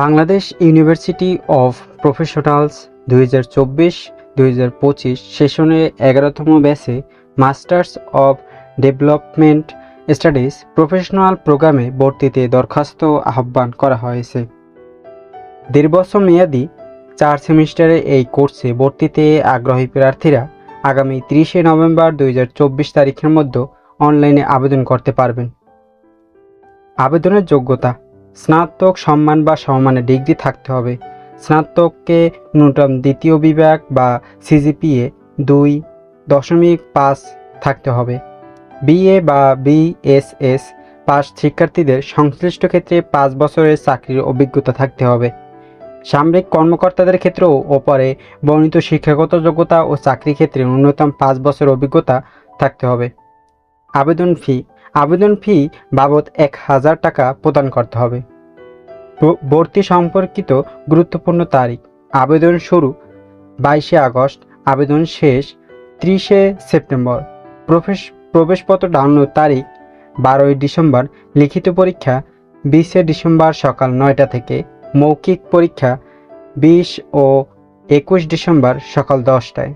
Bangladesh university of professionals দুই হাজার চব্বিশ দুই হাজার পঁচিশ সেশনে এগারোতম ব্যাচে masters of development studies professional প্রোগ্রামে ভর্তিতে দরখাস্ত আহ্বান করা হয়েছে। দেড় বছর মেয়াদি চার সেমিস্টারে এই কোর্সে ভর্তিতে আগ্রহী প্রার্থীরা আগামী তিরিশে নভেম্বর দুই হাজার চব্বিশ তারিখের মধ্যে অনলাইনে আবেদন করতে পারবেন। আবেদনের যোগ্যতা স্নাতক সম্মান বা সমমানের ডিগ্রি থাকতে হবে। স্নাতককে ন্যূনতম দ্বিতীয় বিভাগ বা সিজিপিএ দুই দশমিক পাঁচ থাকতে হবে। বিএ বা বিএসএস পাস শিক্ষার্থীদের সংশ্লিষ্ট ক্ষেত্রে পাঁচ বছরের চাকরির অভিজ্ঞতা থাকতে হবে। সামরিক কর্মকর্তাদের ক্ষেত্রেও ওপরে বর্ণিত শিক্ষাগত যোগ্যতা ও চাকরি ক্ষেত্রে ন্যূনতম পাঁচ বছর অভিজ্ঞতা থাকতে হবে। আবেদন ফি আবেদন ফি বাবদ এক হাজার টাকা প্রদান করতে হবে। ভর্তি সম্পর্কিত গুরুত্বপূর্ণ তারিখ, আবেদন শুরু বাইশে আগস্ট, আবেদন শেষ ত্রিশে সেপ্টেম্বর। প্রবেশ প্রবেশপত্র ডাউনলোড তারিখ, বারোই ডিসেম্বর, লিখিত পরীক্ষা বিশে ডিসেম্বর সকাল নয়টা থেকে, মৌখিক পরীক্ষা বিশ ও একুশ ডিসেম্বর সকাল দশটায়।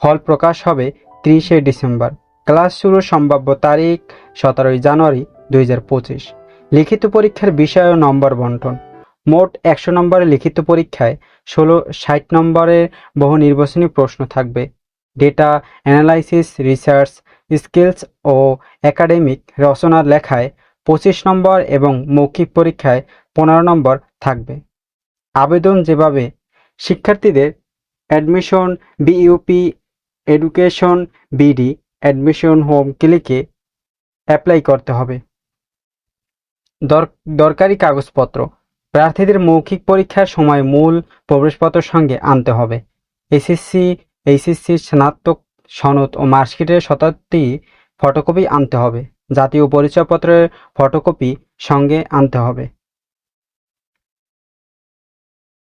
ফল প্রকাশ হবে ত্রিশে ডিসেম্বর। ক্লাস শুরুর সম্ভাব্য তারিখ সতেরোই জানুয়ারি দুই হাজার পঁচিশ। লিখিত পরীক্ষার বিষয় ও নম্বর বন্টন। মোট একশো নম্বরের লিখিত পরীক্ষায় ষোলো, ষাট নম্বরের বহু নির্বাচনী প্রশ্ন থাকবে। ডেটা অ্যানালাইসিস, রিসার্চ স্কিলস ও একাডেমিক রচনা লেখায় পঁচিশ নম্বর এবং মৌখিক পরীক্ষায় পনেরো নম্বর থাকবে। আবেদন যেভাবে শিক্ষার্থীদের admission, BUP, education, BD admission home ক্লিকে apply করতে হবে। দর- দরকারি কাগজপত্র। প্রার্থীদের মৌখিক পরীক্ষার সময় মূল প্রবেশপত্র সঙ্গে আনতে হবে। এসএসসি, এইচএসসি, স্নাতক সনদ ও মার্কশিটের শতাব্দী ফটোকপি আনতে হবে। জাতীয় পরিচয়পত্রের ফটোকপি সঙ্গে আনতে হবে।